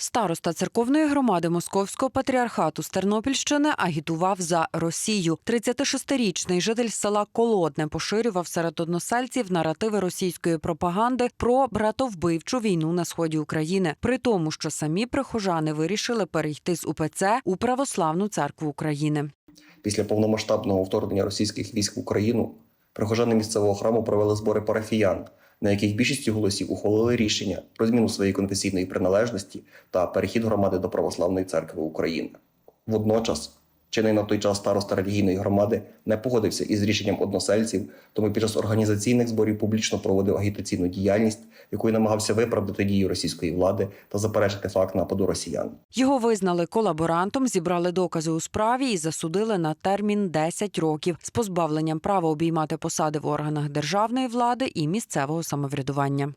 Староста церковної громади Московського патріархату з Тернопільщини агітував за Росію. 36-річний житель села Колодне поширював серед односельців наративи російської пропаганди про братовбивчу війну на сході України, при тому, що самі прихожани вирішили перейти з УПЦ у православну церкву України. Після повномасштабного вторгнення російських військ в Україну прихожани місцевого храму провели збори парафіян, на яких більшістю голосів ухвалили рішення про зміну своєї конфесійної приналежності та перехід громади до Православної церкви України. Водночас, чинний на той час староста релігійної громади не погодився із рішенням односельців, тому під час організаційних зборів публічно проводив агітаційну діяльність, якою намагався виправдати дії російської влади та заперечити факт нападу росіян. Його визнали колаборантом, зібрали докази у справі і засудили на термін 10 років з позбавленням права обіймати посади в органах державної влади і місцевого самоврядування.